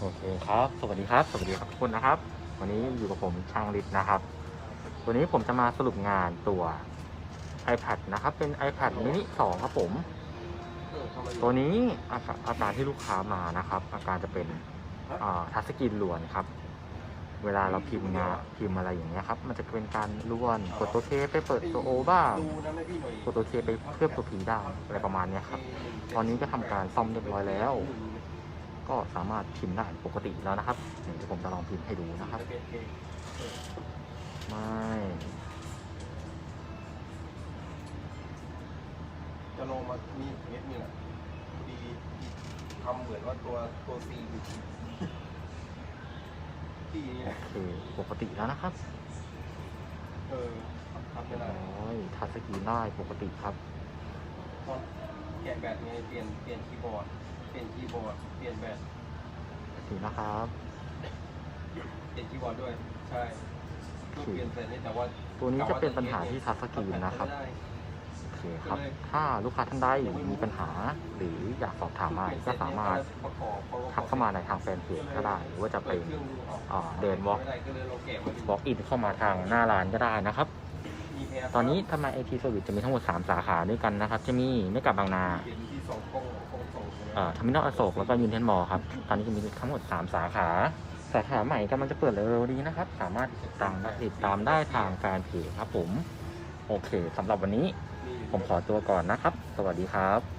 โอเคครับ สวัสดีครับ สวัสดีครับทุกคนนะครับ วันนี้อยู่กับผมช่างฤทธิ์นะครับ วันนี้ผมจะมาสรุปงานตัว iPad นะครับ เป็น iPad mini 2 ครับผม ตัวนี้อาการอาการที่ลูกค้ามานะครับ อาการจะเป็นทัชสกรีนล้วนครับ เวลาเราพิมพ์งานพิมพ์อะไรอย่างเงี้ยครับ มันจะเป็นการล้วน กดตัวเคไปเปิดตัวโอบ้างกดตัวเคไปเคลือบตัวผีได้อะไรประมาณเนี้ยครับ ตอนนี้ก็ทำการซ่อมเรียบร้อยแล้ว ก็สามารถพิมพ์ได้ปกติแล้วนะครับเดี๋ยวผมจะลองพิมพ์ให้ดูนะครับ ไม่จะลงมามีเม็ดนี่แหละดีทำเหมือนว่าตัวตัวซีอยู่ที่นี่แหโอละเคปกติแล้วนะครับ เออทำเรีไม่ยบได้ร้อยทัชสกรีนได้ปกติครับตอนแกะแบตไงเปลี่ยนเปลี่ยนคีย์บอร์ดเป ลี่ยนคีย์บอร์ด เปลี่ยนแบตปกตินะครับ เปลี่ยนคีย์บอร์ดด้วย ใช่ก็เปลี่ยนเสร็จนี่แต่ว่าตัวนี้จะเป็นปัญหาที่ทัชสกรีนนะครับโอเคครับ ถ้าลูกค้าท่านใดมีปัญหา หรืออยากสอบถามอะไรก็สามารถทักเข้ามาในทางแฟนเพจก็ได้ หรือว่าจะเป็นอ่าเดิน walk walk in เข้ามาทางหน้าร้านก็ได้นะครับ ตอนนี้ทำไมไอทีสวิตจะมีทั้งหมด 3 สาขาด้วยกันนะครับ จะมีไม่กับบางนา ทอมินอลอโศกแล้วก็ยูนเทนมอลครับ ตอนนี้จะมีทั้งหมด 3 สาขา สาขาใหม่กำลังจะเปิดเร็วๆนี้นะครับ สามารถติดตามติดตามได้ทางแฟนเพจครับผม โอเคสำหรับวันนี้ ผมขอตัวก่อนนะครับ สวัสดีครับ